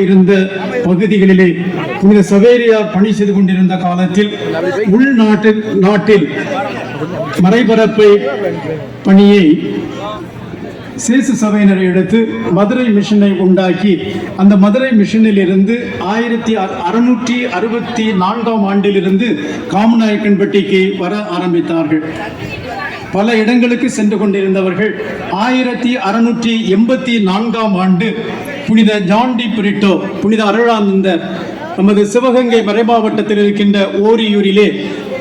இருந்த பகுதிகளிலே புனித சவேரியார் பணி செய்து கொண்டிருந்த காலத்தில் உள்நாட்டில் நாட்டில் மறைபரப்பை பணியை சேசு சபையினரை எடுத்து மதுரை மிஷனை உண்டாக்கி அந்த மதுரை மிஷனில் இருந்து ஆயிரத்தி அறுநூற்றி அறுபத்தி நான்காம் ஆண்டிலிருந்து காமநாயக்கன்பட்டிக்கு வர ஆரம்பித்தார்கள். பல இடங்களுக்கு சென்று கொண்டிருந்தவர்கள் ஆயிரத்தி அறுநூற்றி எண்பத்தி நான்காம் ஆண்டு புனித ஜான் டி பிரிட்டோ புனித அருளானந்தர் நமது சிவகங்கை மறைமாவட்டத்தில் இருக்கின்ற ஓரியூரிலே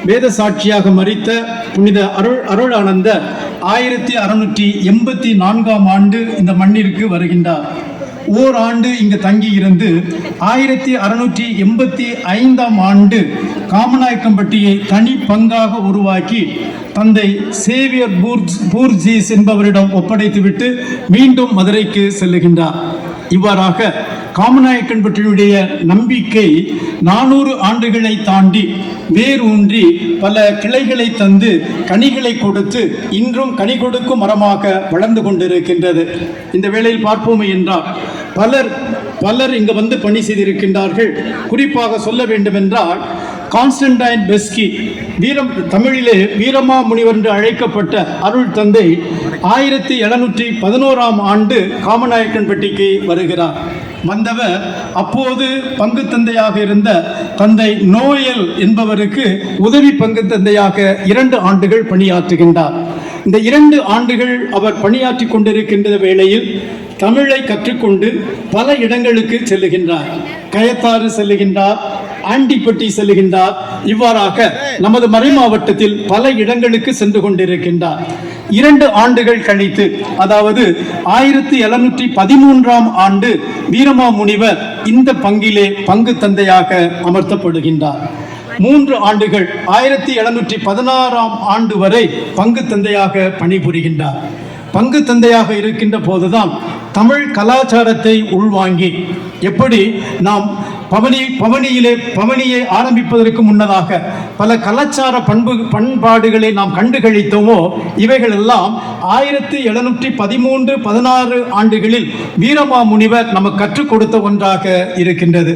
வேத சாட்சியாக மறித்த புனித அருள் அருளானந்தர் ஆயிரத்தி அறுநூற்றி எண்பத்தி நான்காம் ஆண்டு இந்த மண்ணிற்கு வருகின்றார். ஓர் ஆண்டு இங்கு தங்கி இருந்து ஆயிரத்தி அறுநூற்றி எண்பத்தி ஐந்தாம் ஆண்டு காமநாயக்கம்பட்டியை தனி பங்காக உருவாக்கி தந்தை சேவியர் பூர்ஜ் பூர்ஜீஸ் என்பவரிடம் ஒப்படைத்துவிட்டு மீண்டும் மதுரைக்கு செல்லுகின்றார். இவ்வாறாக காமநாயக்கன்பட்டியுடைய நம்பிக்கை நானூறு ஆண்டுகளை தாண்டி வேரூன்றி பல கிளைகளை தந்து கனிகளை கொடுத்து இன்றும் கனி கொடுக்கும் மரமாக வளர்ந்து கொண்டிருக்கின்றது. இந்த வேளையில் பார்ப்போமே என்றால் பலர் பலர் இங்கு வந்து பணி செய்திருக்கின்றார்கள். குறிப்பாக சொல்ல வேண்டுமென்றால் கான்ஸ்டன்டைன் பெஸ்கி வீரம் தமிழிலே வீரமா முனிவர் என்று அழைக்கப்பட்ட அருள் தந்தை ஆயிரத்தி எழுநூற்றி பதினோராம் ஆண்டு காமநாயக்கன்பட்டிக்கு வருகிறார். வந்தவர் அப்போது பங்கு தந்தையாக இருந்த தந்தை நோயல் என்பவருக்கு உதவி பங்கு தந்தையாக இரண்டு ஆண்டுகள் பணியாற்றுகின்றார். இந்த இரண்டு ஆண்டுகள் அவர் பணியாற்றி கொண்டிருக்கின்ற வேளையில் தமிழை கற்றுக்கொண்டு பல இடங்களுக்கு செல்லுகின்றார். கயத்தாறு செல்லுகின்றார். ஆண்டிப்பட்டி செல்கின்றார் இவ்வாறாக நமது மறை மாவட்டத்தில் பல இடங்களுக்கு சென்று கொண்டிருக்கின்றார். இரண்டு ஆண்டுகள் கழித்து அதாவது ஆயிரத்தி எழுநூற்றி பதிமூன்றாம் ஆண்டு வீரமா முனிவர் இந்த பங்கிலே பங்கு தந்தையாக அமர்த்தப்படுகின்றார். மூன்று ஆண்டுகள் ஆயிரத்தி எழுநூற்றி பதினாறாம் ஆண்டு வரை பங்கு தந்தையாக பணிபுரிகின்றார். பங்கு தந்தையாக இருக்கின்ற போதுதான் தமிழ் கலாச்சாரத்தை உள்வாங்கி எப்படி நாம் பவனி பவனியிலே பவனியை ஆரம்பிப்பதற்கு முன்னதாக பல கலாச்சார பண்பு பண்பாடுகளை நாம் கண்டுகளித்தோமோ இவைகள் எல்லாம் ஆயிரத்தி எழுநூற்றி பதிமூன்று பதினாறு ஆண்டுகளில் வீரமா முனிவர் நமக்கு கற்றுக் கொடுத்த ஒன்றாக இருக்கின்றது.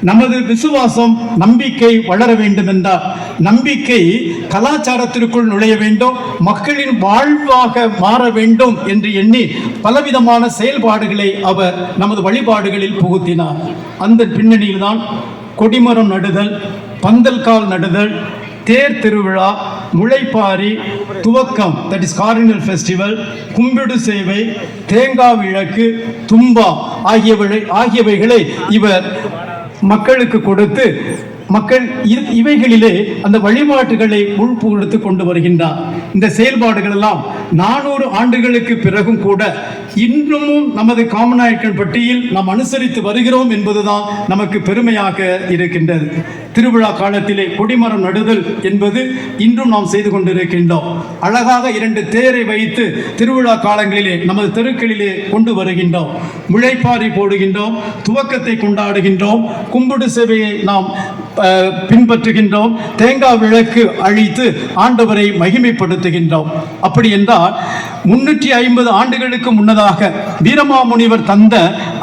நமது விசுவாசம் நம்பிக்கை வளர வேண்டும் என்றால் நம்பிக்கை கலாச்சாரத்திற்குள் நுழைய வேண்டும் மக்களின் வாழ்வாக மாற வேண்டும் என்று எண்ணி பலவிதமான செயல் செயல்பாடுகளை அவர் நமது வழிபாடுகளில் புகுத்தினார். அந்த பின்னணியில்தான் கொடிமரம் நடுதல் பந்தல்கால் நடுதல் தேர் திருவிழா முளைப்பாரி துவக்கம் தட் இஸ் கார்டினல் ஃபெஸ்டிவல் கும்பிடு சேவை தேங்காய் விளக்கு தும்பா ஆகியவை ஆகியவைகளை இவர் மக்களுக்கு கொடுத்து மக்கள் இவைகளிலே அந்த வழிபாட்டுகளை உள்புகுத்து கொண்டு வருகின்றார். இந்த செயல்பாடுகள் எல்லாம் நானூறு ஆண்டுகளுக்கு பிறகும் கூட இன்றமும் நமது காமநாயக்கன் பட்டியில் நாம் அனுசரித்து வருகிறோம் என்பதுதான் நமக்கு பெருமையாக இருக்கின்றது. திருவிழா காலத்திலே கொடிமரம் நடுதல் என்பது இன்றும் நாம் செய்து கொண்டிருக்கின்றோம். அழகாக இரண்டு தேரை வைத்து திருவிழா காலங்களிலே நமது தெருக்களிலே கொண்டு வருகின்றோம். முளைப்பாரி போடுகின்றோம் துவக்கத்தை கொண்டாடுகின்றோம். கும்பிடு சேவையை நாம் பின்பற்றுகின்றோம். தேங்காய் விளக்கு அழித்து ஆண்டவரை மகிமைப்படுத்துகின்றோம். அப்படி என்றால் முன்னூற்றி ஐம்பது ஆண்டுகளுக்கு முன்னதாக வீரமாமுனிவர் தந்த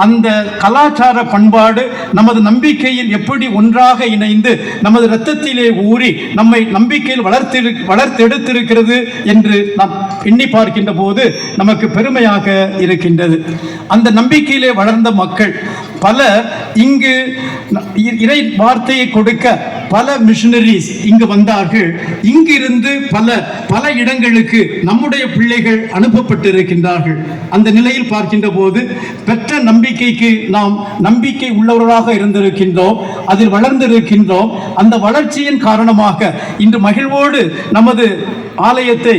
அந்த கலாச்சார பண்பாடு நமது நம்பிக்கையில் எப்படி ஒன்றாக இணைந்து நமது இரத்தத்திலே ஊறி நம்மை நம்பிக்கையில் வளர்த்திரு வளர்த்தெடுத்திருக்கிறது என்று நாம் எண்ணி பார்க்கின்ற போது நமக்கு பெருமையாக இருக்கின்றது. அந்த நம்பிக்கையிலே வளர்ந்த மக்கள் பல இங்கு இறை வார்த்தையை கொடுக்க பல மிஷனரிஸ் இங்கு வந்தார்கள். இங்கிருந்து பல பல இடங்களுக்கு நம்முடைய பிள்ளைகள் அனுப்பப்பட்டிருக்கின்றார்கள். அந்த நிலையில் பார்க்கின்ற போது பெற்ற நம்பிக்கைக்கு நாம் நம்பிக்கை உள்ளவர்களாக இருந்திருக்கின்றோம் அதில் வளர்ந்திருக்கின்றோம். அந்த வளர்ச்சியின் காரணமாக இன்று மகிழ்வோடு நமது ஆலயத்தை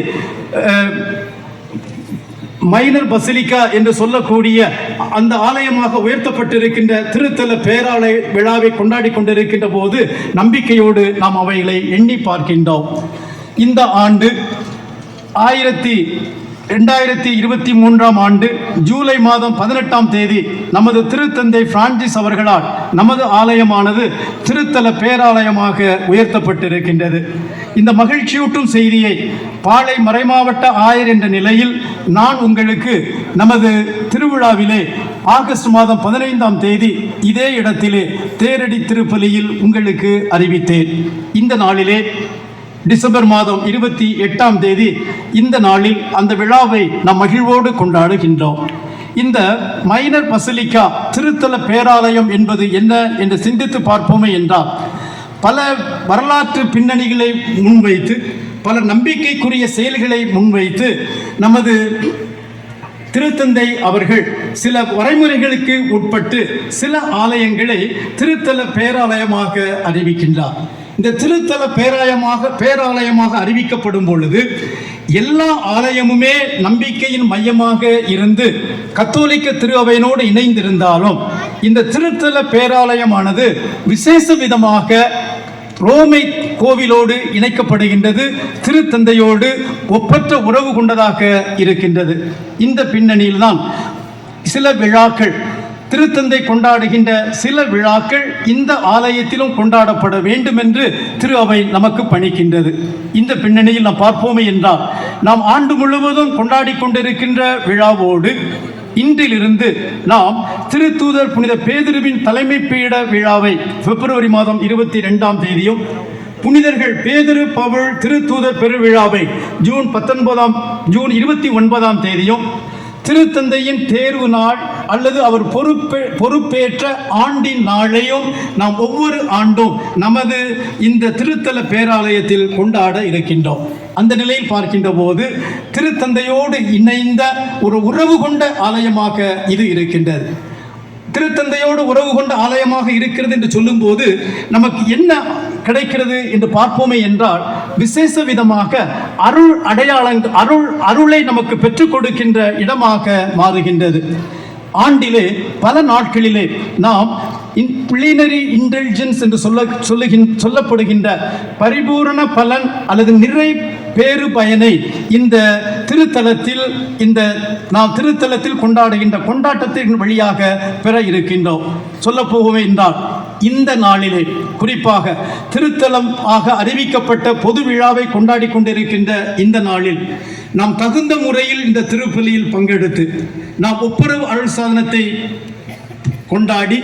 மைனர் பசிலிக்கா என்று சொல்லக்கூடிய அந்த ஆலயமாக உயர்த்தப்பட்டிருக்கின்ற திருத்தல பேராலய விழாவை கொண்டாடி கொண்டிருக்கின்ற போது நம்பிக்கையோடு நாம் அவைகளை எண்ணி பார்க்கின்றோம். இந்த ஆண்டு ஆயிரத்தி ரெண்டாயிரத்தி இருபத்தி மூன்றாம் ஆண்டு ஜூலை மாதம் பதினெட்டாம் தேதி நமது திருத்தந்தை பிரான்சிஸ் அவர்களால் நமது ஆலயமானது திருத்தல பேராலயமாக உயர்த்தப்பட்டிருக்கின்றது. இந்த மகிழ்ச்சியூட்டும் செய்தியை பாளை மறைமாவட்ட ஆயர் என்ற நிலையில் நான் உங்களுக்கு நமது திருவிழாவிலே ஆகஸ்ட் மாதம் பதினைந்தாம் தேதி இதே இடத்திலே தேரடி திருப்பலியில் உங்களுக்கு அறிவித்தேன். இந்த நாளிலே டிசம்பர் மாதம் இருபத்தி எட்டாம் தேதி இந்த நாளில் அந்த விழாவை நாம் மகிழ்வோடு கொண்டாடுகின்றோம். இந்த மைனர் பசிலிக்கா திருத்தல பேராலயம் என்பது என்ன என்று சிந்தித்து பார்ப்போமே என்றால் பல வரலாற்று பின்னணிகளை முன்வைத்து பல நம்பிக்கைக்குரிய செயல்களை முன்வைத்து நமது திருத்தந்தை அவர்கள் சில வரைமுறைகளுக்கு உட்பட்டு சில ஆலயங்களை திருத்தல பேராலயமாக அறிவிக்கின்றார். இந்த திருத்தல பேராயமாக பேராலயமாக அறிவிக்கப்படும் பொழுது எல்லா ஆலயமுமே நம்பிக்கையின் மையமாக இருந்து கத்தோலிக்க திருவையினோடு இணைந்திருந்தாலும் இந்த திருத்தல பேராலயமானது விசேஷ விதமாக ரோமை கோவிலோடு இணைக்கப்படுகின்றது திருத்தந்தையோடு ஒப்பற்ற உறவு கொண்டதாக இருக்கின்றது. இந்த பின்னணியில்தான் சில விழாக்கள் திருத்தந்தை கொண்டாடுகின்ற சில விழாக்கள் இந்த ஆலயத்திலும் கொண்டாடப்பட வேண்டும் என்று திரு அவை நமக்கு பணிக்கின்றது. இந்த பின்னணியில் நாம் பார்ப்போமே என்றால் நாம் ஆண்டு முழுவதும் கொண்டாடி கொண்டிருக்கின்ற விழாவோடு இன்றிலிருந்து நாம் திருத்தூதர் புனித பேதிருவின் தலைமை பீட விழாவை பிப்ரவரி மாதம் இருபத்தி ரெண்டாம் தேதியும் புனிதர்கள் பேதிரு பவுல் திருத்தூதர் பெருவிழாவை ஜூன் பத்தொன்பதாம் ஜூன் இருபத்தி ஒன்பதாம் தேதியும் திருத்தந்தையின் தேர்வு நாள் அல்லது அவர் பொறுப்பே பொறுப்பேற்ற ஆண்டின் நாளையும் நாம் ஒவ்வொரு ஆண்டும் நமது இந்த திருத்தல பேராலயத்தில் கொண்டாட இருக்கின்றோம். அந்த நிலையில் பார்க்கின்ற போது திருத்தந்தையோடு இணைந்த ஒரு உறவு கொண்ட ஆலயமாக இது இருக்கின்றது. திருத்தந்தையோடு உறவு கொண்ட ஆலயமாக இருக்கிறது என்று சொல்லும்போது நமக்கு என்ன கிடைக்கிறது என்று பார்ப்போமே என்றால் விசேஷ விதமாக அருள் அடையாளங்கள் அருள் அருளை நமக்கு பெற்றுக் கொடுக்கின்ற இடமாக மாறுகின்றது. ஆண்டிலே பல நாட்களிலே நாம் இன் பிளினரி இன்டெலிஜென்ஸ் என்று சொல்ல சொல்லுகின் சொல்லப்படுகின்ற பரிபூரண பலன் அல்லது நிறை பேறு பயனை இந்த திருத்தலத்தில் இந்த நாம் திருத்தலத்தில் கொண்டாடுகின்ற கொண்டாட்டத்தின் வழியாக பெற இருக்கின்றோம். சொல்ல என்றால் இந்த நாளிலே குறிப்பாக திருத்தலம் ஆக அறிவிக்கப்பட்ட பொது விழாவை கொண்டாடி கொண்டிருக்கின்ற இந்த நாளில் நாம் தகுந்த முறையில் இந்த திருப்பலியில் பங்கெடுத்து நாம் ஒப்புரவு அருள் சாதனத்தை கொண்டாடி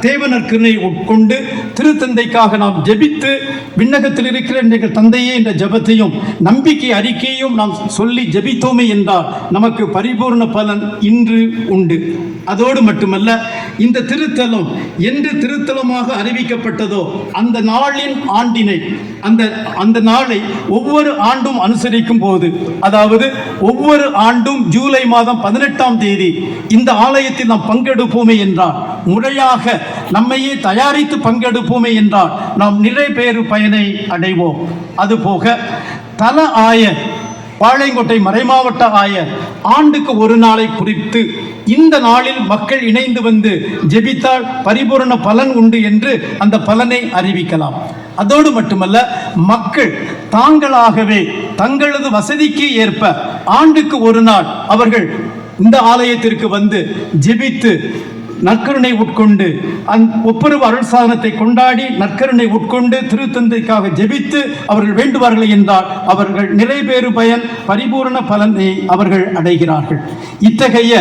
தேவ நற்கருணை உட்கொண்டு திருத்தந்தைக்காக நாம் ஜெபித்து விண்ணகத்தில் இருக்கிற எங்கள் தந்தையே என்ற ஜெபத்தையும் நம்பிக்கை அறிக்கையும் நாம் சொல்லி ஜெபித்தோமே என்றால் நமக்கு பரிபூர்ண பலன் இன்று உண்டு. அதோடு மட்டுமல்ல இந்த திருத்தலம் என்று திருத்தலமாக அறிவிக்கப்பட்டதோ அந்த நாளின் ஆண்டினை அந்த அந்த நாளை ஒவ்வொரு ஆண்டும் அனுசரிக்கும் போது அதாவது ஒவ்வொரு ஆண்டும் ஜூலை மாதம் பதினெட்டாம் தேதி இந்த ஆலயத்தில் நாம் பங்கெடுப்போமே என்றால் முறையாக நம்மையே தயாரித்து பங்கெடுப்போமே என்றால் நாம் நிறைவேறு பயனை அடைவோம். அதுபோக தல ஆய பாளையங்கோட்டை மறைமாவட்ட ஆயர் ஆண்டுக்கு ஒரு நாளை குறித்து இந்த நாளில் மக்கள் இணைந்து வந்து ஜெபித்தால் பரிபூரண பலன் உண்டு என்று அந்த பலனை அறிவிக்கலாம். அதோடு மட்டுமல்ல மக்கள் தாங்களாகவே தங்களது வசதிக்கு ஏற்ப ஆண்டுக்கு ஒரு நாள் அவர்கள் இந்த ஆலயத்திற்கு வந்து ஜெபித்து நற்கருணை உட்கொண்டு அந் ஒப்புரவு அருள் சாதனத்தை கொண்டாடி நற்கருணை உட்கொண்டு திருத்தந்தைக்காக ஜெபித்து அவர்கள் வேண்டுவார்கள் என்றால் அவர்கள் நிறைவேறு பயன் பரிபூரண பலனை அவர்கள் அடைகிறார்கள். இத்தகைய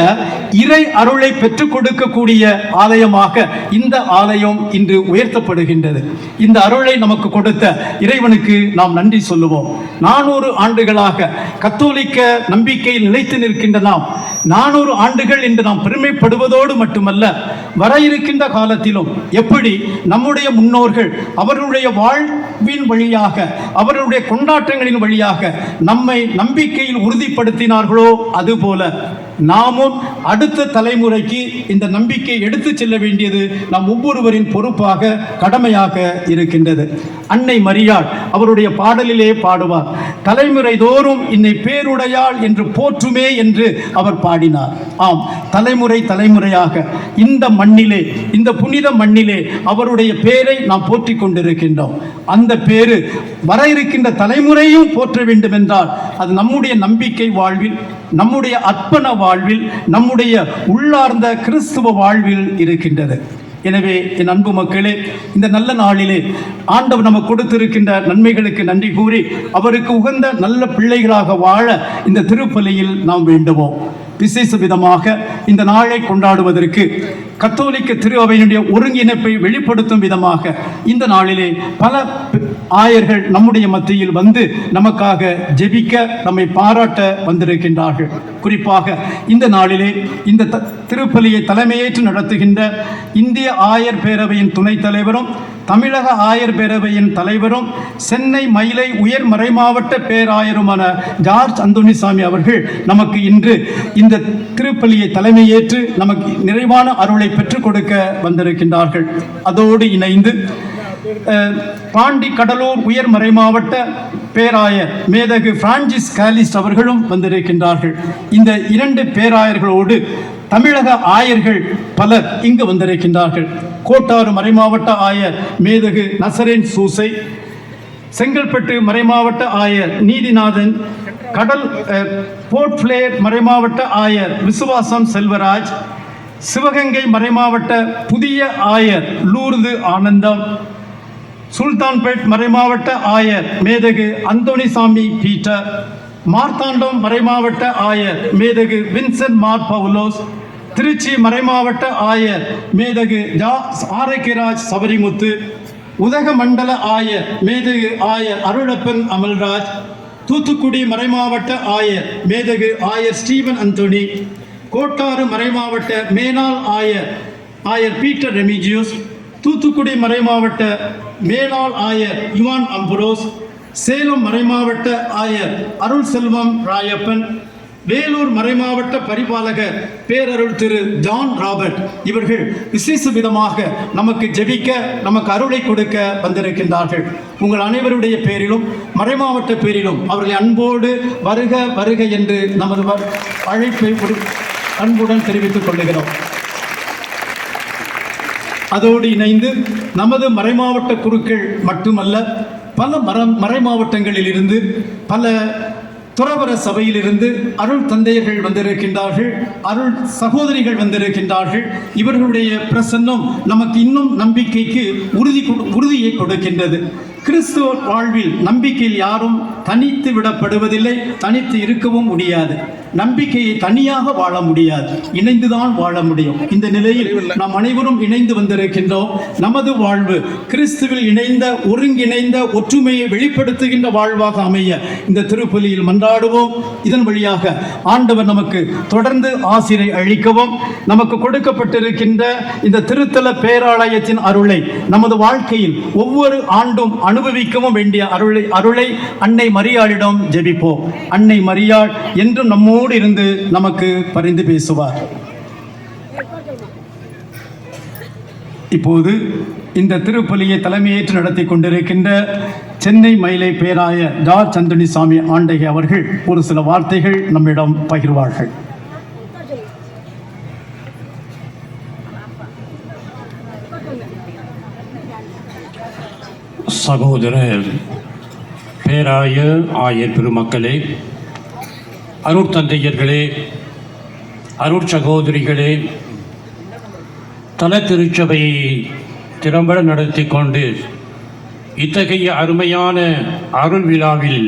இறை அருளை பெற்றுக் கொடுக்கக்கூடிய ஆலயமாக இந்த ஆலயம் இன்று உயர்த்தப்படுகின்றது. இந்த அருளை நமக்கு கொடுத்த இறைவனுக்கு நாம் நன்றி சொல்லுவோம். நானூறு ஆண்டுகளாக கத்தோலிக்க நம்பிக்கையில் நிலைத்து நிற்கின்ற நாம் நானூறு ஆண்டுகள் என்று நாம் பெருமைப்படுவதோடு மட்டுமல்ல வர இருக்கின்ற காலத்திலும் எப்படி நம்முடைய முன்னோர்கள் அவர்களுடைய வாழ்வின் வழியாக அவர்களுடைய கொண்டாட்டங்களின் வழியாக நம்மை நம்பிக்கையில் உறுதிப்படுத்தினார்களோ அதுபோல நாமும் அடுத்த தலைமுறைக்கு இந்த நம்பிக்கையை எடுத்துச் செல்ல வேண்டியது நம் ஒவ்வொருவரின் பொறுப்பாக கடமையாக இருக்கின்றது. அன்னை மரியாள் அவருடைய பாடலிலே பாடுவார் தலைமுறை தோறும் இன்னை பேருடையாள் என்று போற்றுமே என்று அவர் பாடினார். ஆம் தலைமுறை தலைமுறையாக இந்த மண்ணிலே இந்த புனித மண்ணிலே அவருடைய பேரை நாம் போற்றிக் கொண்டிருக்கின்றோம். அந்த பேரு வர இருக்கின்ற தலைமுறையும் போற்ற வேண்டும் என்றால் அது நம்முடைய நம்பிக்கை வாழ்வில் நம்முடைய அர்ப்பண வாழ்வில் நம்முடைய உள்ளார்ந்த கிறிஸ்துவ வாழ்வில் இருக்கின்றது. எனவே என் அன்பு மக்களே இந்த நல்ல நாளிலே ஆண்டவர் நமக்கு கொடுத்திருக்கின்ற நன்மைகளுக்கு நன்றி கூறி அவருக்கு உகந்த நல்ல பிள்ளைகளாக வாழ இந்த திருப்பலியில் நாம் வேண்டுவோம். விசேஷ விதமாக இந்த நாளை கொண்டாடுவதற்கு கத்தோலிக்க திரு அவையினுடைய ஒருங்கிணைப்பை வெளிப்படுத்தும் விதமாக இந்த நாளிலே பல ஆயர்கள் நம்முடைய மத்தியில் வந்து நமக்காக ஜெபிக்க நம்மை பாராட்ட வந்திருக்கின்றார்கள். குறிப்பாக இந்த நாளிலே இந்த த- திருப்பலியை தலைமையேற்று நடத்துகின்ற இந்திய ஆயர் பேரவையின் துணைத் தலைவரும் தமிழக ஆயர் பேரவையின் தலைவரும் சென்னை மயிலை உயர் மறைமாவட்ட பேராயருமான ஜார்ஜ் அந்தோனிசாமி அவர்கள் நமக்கு இன்று இந்த திருப்பலியை தலைமையேற்று நமக்கு நிறைவான அருளை பெற்றுக் கொடுக்க வந்திருக்கின்றார்கள். அதோடு இணைந்து பாண்டி கடலூர் உயர் மறைமாவட்ட பேராயர் மேதகு பிரான்சிஸ் காலிஸ் அவர்களும் வந்திருக்கின்றார்கள். இந்த இரண்டு பேராயர்களோடு தமிழக ஆயர்கள் பலர் இங்கு வந்திருக்கின்றார்கள். கோட்டாறு மறைமாவட்ட ஆயர் மேதகு நசரேன் சூசை செங்கல்பட்டு மறைமாவட்ட ஆயர் நீதிநாதன் கடல் போர்ட் பிளேயர் மறைமாவட்ட ஆயர் விசுவாசம் செல்வராஜ் சிவகங்கை மறைமாவட்ட புதிய ஆயர் லூர்து ஆனந்தம் சுல்தான்பேட் மறைமாவட்ட ஆயர் மேதகு அந்தோனிசாமி பீட்டர் மார்த்தாண்டம் மறைமாவட்ட ஆயர் மேதகு வின்சென்ட் மார் பவுலோஸ் திருச்சி மறைமாவட்ட ஆயர் மேதகு ஜா ஆரோக்கியராஜ் சபரிமுத்து உதகமண்டல ஆயர் மேதகு ஆயர் அருளப்பன் அமல்ராஜ் தூத்துக்குடி மறைமாவட்ட ஆயர் மேதகு ஆயர் ஸ்டீவன் அந்தோணி கோட்டாறு மறைமாவட்ட மேனாள் ஆயர் ஆயர் பீட்டர் ரெமிஜியூஸ் தூத்துக்குடி மறைமாவட்ட மேலாள் ஆயர் யுவான் அம்புரோஸ் சேலம் மறைமாவட்ட ஆயர் அருள் செல்வம் ராயப்பன் வேலூர் மறைமாவட்ட பரிபாலகர் பேரருள் திரு ஜான் ராபர்ட் இவர்கள் விசேஷ விதமாக நமக்கு ஜெபிக்க நமக்கு அருளை கொடுக்க வந்திருக்கின்றார்கள். உங்கள் அனைவருடைய பேரிலும் மறைமாவட்ட பேரிலும் அவர்களை அன்போடு வருக வருக என்று நமது அழைப்பை அன்புடன் தெரிவித்துக் கொள்ளுகிறோம். அதோடு இணைந்து நமது மறைமாவட்ட குருக்கள் மட்டுமல்ல பல மர மறைமாவட்டங்களில் இருந்து பல துறவர சபையிலிருந்து அருள் தந்தையர்கள் வந்திருக்கின்றார்கள் அருள் சகோதரிகள் வந்திருக்கின்றார்கள். இவர்களுடைய பிரசன்னம் நமக்கு இன்னும் நம்பிக்கைக்கு உறுதி கொடு- உறுதியை கொடுக்கின்றது. கிறிஸ்துவ வாழ்வில் நம்பிக்கையில் யாரும் தனித்து விடப்படுவதில்லை தனித்து இருக்கவும் முடியாது. நம்பிக்கையை தனியாக வாழ முடியாது. இணைந்துதான் வாழ முடியும். இந்த நிலையில் நாம் அனைவரும் இணைந்து வந்திருக்கின்றோம். நமது வாழ்வு கிறிஸ்துவில் இணைந்த ஒருங்கிணைந்த ஒற்றுமையை வெளிப்படுத்துகின்ற வாழ்வாக அமைய இந்த திருப்பலியில் மன்றாடுவோம். இதன் வழியாக ஆண்டவர் நமக்கு தொடர்ந்து ஆசிரை அழிக்கவும் நமக்கு கொடுக்கப்பட்டிருக்கின்ற இந்த திருத்தல பேராலயத்தின் அருளை நமது வாழ்க்கையில் ஒவ்வொரு ஆண்டும் அனுபவிக்கவும் வேண்டிய அருளை அருளை அன்னை மரியாளிடம் ஜெபிப்போம். அன்னை மரியாள் என்றும் நம்மோடு இருந்து நமக்கு பரிந்து பேசுவார். இப்போது இந்த திருப்பலியை தலைமையேற்று நடத்தி கொண்டிருக்கின்ற சென்னை மயிலை பேராய ஜார் சந்தனி சாமி ஆண்டகை அவர்கள் ஒரு சில வார்த்தைகள் நம்மிடம் பகிர்வார்கள். சகோதர பேராய ஆயர் பெருமக்களே அருட்தந்தையர்களே அருட்சகோதரிகளே தல திருச்சபையை திறம்பட நடத்தி கொண்டு இத்தகைய அருமையான அருள் விழாவில்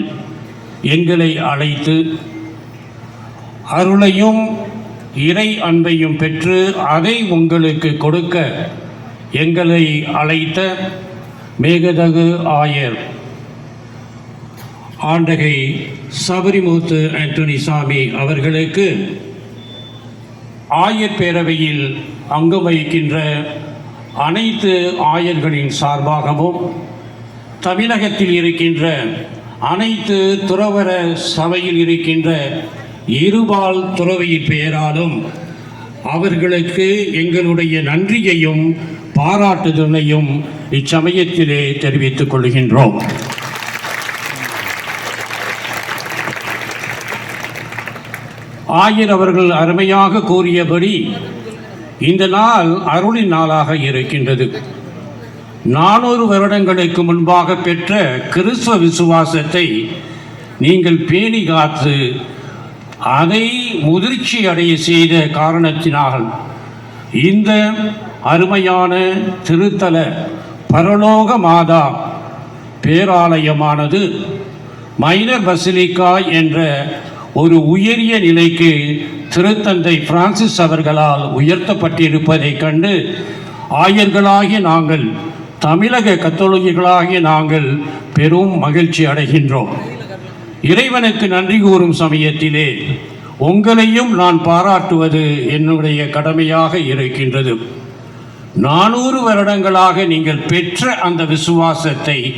எங்களை அழைத்து அருளையும் இறை அன்பையும் பெற்று அதை உங்களுக்கு கொடுக்க எங்களை அழைத்த மேகதகு ஆயர். ஆண்டகை சபரிமுத்து ஆண்டனிசாமி அவர்களுக்கு ஆயர் பேரவையில் அங்கம் வகிக்கின்ற அனைத்து ஆயர்களின் சார்பாகவும் தமிழகத்தில் இருக்கின்ற அனைத்து துறவர சபையில் இருக்கின்ற இருபால் துறவையின் பெயராலும் அவர்களுக்கு எங்களுடைய நன்றியையும் பாராட்டுதலையும் இச்சமயத்திலே தெரிவித்துக் கொள்கின்றோம். ஆயர் அவர்கள் அருமையாக கூறியபடி இந்த நாள் அருளின் நாளாக இருக்கின்றது. நானூறு வருடங்களுக்கு முன்பாக பெற்ற கிறிஸ்துவ விசுவாசத்தை நீங்கள் பேணி காத்து அதை முதிர்ச்சி அடைய செய்த காரணத்தினால் இந்த அருமையான திருத்தல பரலோக மாதா பேராலயமானது மைனர் பசிலிக்கா என்ற ஒரு உயரிய நிலைக்கு திருத்தந்தை பிரான்சிஸ் அவர்களால் உயர்த்தப்பட்டிருப்பதைக் கண்டு ஆயர்களாகிய நாங்கள் தமிழக கத்தோலிகளாகிய நாங்கள் பெரும் மகிழ்ச்சி அடைகின்றோம். இறைவனுக்கு நன்றி கூறும் சமயத்திலே உங்களையும் நான் பாராட்டுவது என்னுடைய கடமையாக இருக்கின்றது. நானூறு வருடங்களாக நீங்கள் பெற்ற அந்த விசுவாசத்தை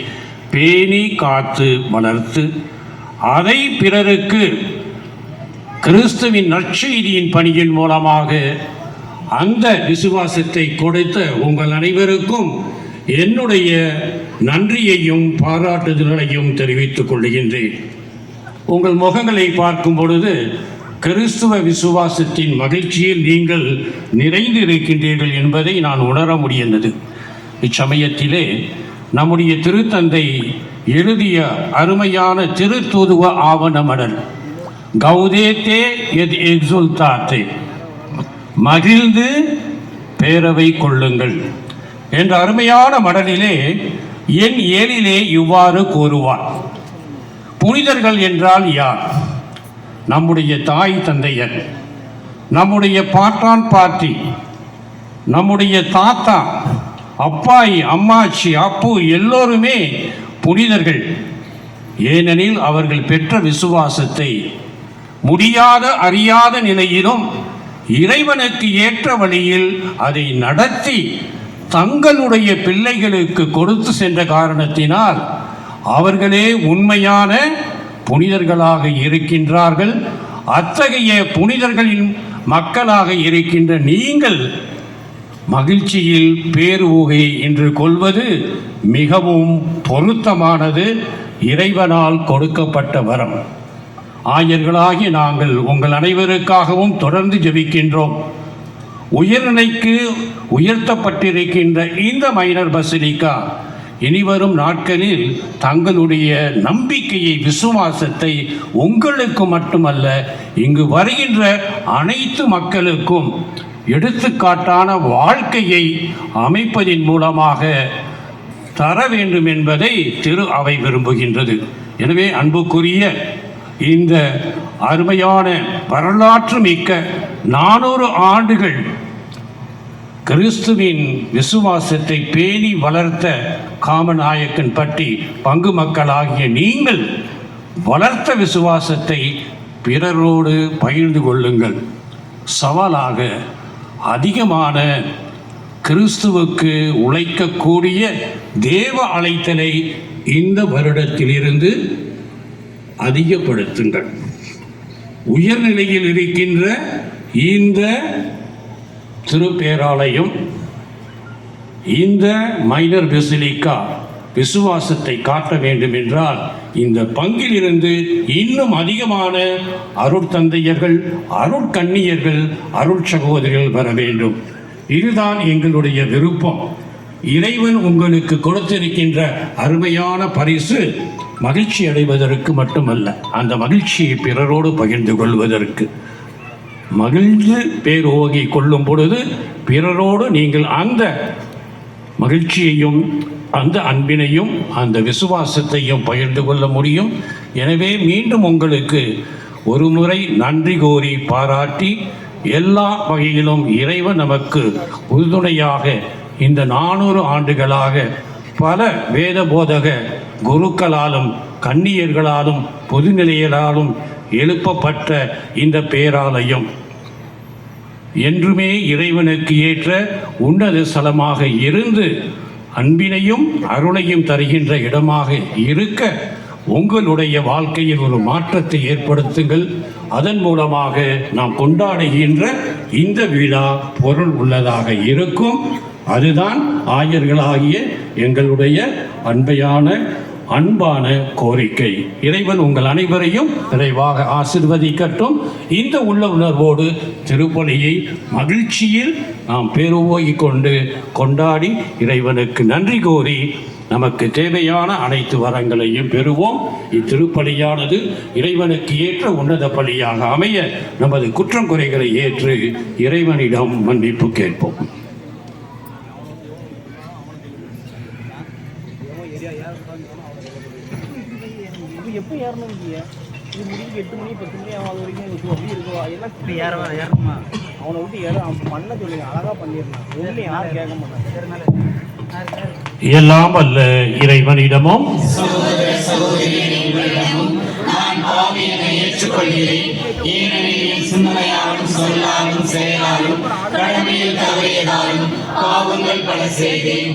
பேணி காத்து வளர்த்து அதை பிறருக்கு கிறிஸ்துவின் நற்செய்தியின் பணியின் மூலமாக அந்த விசுவாசத்தை கொடுத்த உங்கள் அனைவருக்கும் என்னுடைய நன்றியையும் பாராட்டுதல்களையும் தெரிவித்துக் கொள்கின்றேன். உங்கள் முகங்களை பார்க்கும் பொழுது கிறிஸ்துவ விசுவாசத்தின் மகிழ்ச்சியில் நீங்கள் நிறைந்து இருக்கின்றீர்கள் என்பதை நான் உணர முடிந்தது இச்சமயத்திலே நம்முடைய திருத்தந்தை எழுதிய அருமையான திருத்தூதுவ ஆவணமடல் கௌதேத்தே எத் எக்ஸுல்தாத்தே மகிழ்ந்து பேரவை கொள்ளுங்கள் என்ற அருமையான மடலிலே என் ஏழிலே இவ்வாறு கூறுவார். புனிதர்கள் என்றால் யார்? நம்முடைய தாய் தந்தையர் நம்முடைய பாட்டான் பாட்டி நம்முடைய தாத்தா அப்பாயி அம்மாச்சி அப்பு எல்லோருமே புனிதர்கள். ஏனெனில் அவர்கள் பெற்ற விசுவாசத்தை முடியாத அறியாத நிலையிலும் இறைவனுக்கு ஏற்ற வழியில் அதை நடத்தி தங்களுடைய பிள்ளைகளுக்கு கொடுத்து சென்ற காரணத்தினால் அவர்களே உண்மையான புனிதர்களாக இருக்கின்றார்கள். அத்தகைய புனிதர்களின் மக்களாக இருக்கின்ற நீங்கள் மகிழ்ச்சியில் பேருவகை என்று கொள்வது மிகவும் பொருத்தமானது. இறைவனால் கொடுக்கப்பட்ட வரம். ஆயர்களாகி நாங்கள் உங்கள் அனைவருக்காகவும் தொடர்ந்து ஜெபிக்கின்றோம். உயர்நிலைக்கு உயர்த்தப்பட்டிருக்கின்ற இந்த மைனர் பசிலிக்கா இனிவரும் நாட்களில் தங்களுடைய நம்பிக்கையை விசுவாசத்தை உங்களுக்கு மட்டுமல்ல இங்கு வருகின்ற அனைத்து மக்களுக்கும் எடுத்துக்காட்டான வாழ்க்கையை அமைப்பதின் மூலமாக தர வேண்டும் என்பதை திரு அவை விரும்புகின்றது. எனவே அன்புக்குரிய இந்த அருமையான வரலாற்று மிக்க நானூறு ஆண்டுகள் கிறிஸ்துவின் விசுவாசத்தை பேணி வளர்த்த காமநாயக்கன் பற்றி பங்கு மக்களாகிய நீங்கள் வளர்த்த விசுவாசத்தை பிறரோடு பகிர்ந்து கொள்ளுங்கள். சவாலாக அதிகமான கிறிஸ்துவுக்கு உழைக்கக்கூடிய தேவ அழைத்தலை இந்த வருடத்திலிருந்து அதிகப்படுத்துங்கள். உயர்நிலையில் இருக்கின்ற இந்த திருப்பேராலயம். இந்த மைனர் பெசிலிக்கா விசுவாசத்தை காட்ட வேண்டும் என்றால் இந்த பங்கிலிருந்து இன்னும் அதிகமான அருட்தந்தையர்கள் அருட்கண்ணியர்கள் அருட் சகோதரிகள் வர வேண்டும். இதுதான் எங்களுடைய விருப்பம். இறைவன் உங்களுக்கு கொடுத்திருக்கின்ற அருமையான பரிசு மகிழ்ச்சி அடைவதற்கு மட்டுமல்ல அந்த மகிழ்ச்சியை பிறரோடு பகிர்ந்து கொள்வதற்கு. மகிழ்ந்து பேரோகி கொள்ளும் பொழுது பிறரோடு நீங்கள் அந்த மகிழ்ச்சியையும் அந்த அன்பினையும் அந்த விசுவாசத்தையும் பகிர்ந்து கொள்ள முடியும். எனவே மீண்டும் உங்களுக்கு ஒரு முறை நன்றி கோரி பாராட்டி எல்லா வகையிலும் இறைவன் நமக்கு உறுதுணையாக இந்த நானூறு ஆண்டுகளாக பல வேத போதக குருக்களாலும் கன்னியர்களாலும் பொதுநிலையலாலும் எழுப்பப்பட்ட இந்த பேராலயம். என்றுமே இறைவனுக்கு ஏற்ற உன்னத ஸ்தலமாக இருந்து அன்பினையும் அருளையும் தருகின்ற இடமாக இருக்க உங்களுடைய வாழ்க்கையில் ஒரு மாற்றத்தை ஏற்படுத்துங்கள். அதன் மூலமாக நாம் கொண்டாடுகின்ற இந்த விழா பொருள் உள்ளதாக இருக்கும். அதுதான் ஆயர்களாகிய எங்களுடைய அன்பையான அன்பான கோரிக்கை. இறைவன் உங்கள் அனைவரையும் நிறைவாக ஆசிர்வதிக்கட்டும். இந்த உள்ள உணர்வோடு திருப்பலியை மகிழ்ச்சியில் நாம் பேருவோகிக் கொண்டு கொண்டாடி இறைவனுக்கு நன்றி கோரி நமக்கு தேவையான அனைத்து வரங்களையும் பெறுவோம். இத்திருப்பலியானது இறைவனுக்கு ஏற்ற உன்னத பலியாக அமைய நமது குற்றம் குறைகளை ஏற்று இறைவனிடம் மன்னிப்பு கேட்போம் இது எப்போ ஏறணும் இல்லையா இது முடிஞ்சு எட்டு மணி பத்து மணி ஆகும் அது வரைக்கும் இது அப்படியே இருக்குவா எல்லாம் இப்படி ஏறணுமா அவனை விட்டு ஏற அவன் பண்ண சொல்லுங்க. அழகா பண்ணிடலாம். ஒன்றும் யாரும் கேட்க மாட்டாங்க. எல்லாம் அல்ல இறைவனிடமும். ஏற்றுக்கொள்கிறேன் ஏனெனில் சிந்தனையாலும் சொல்லாலும் செயலாலும் கடமையில் தவறியதாலும் பாவங்கள் பல செய்தேன்.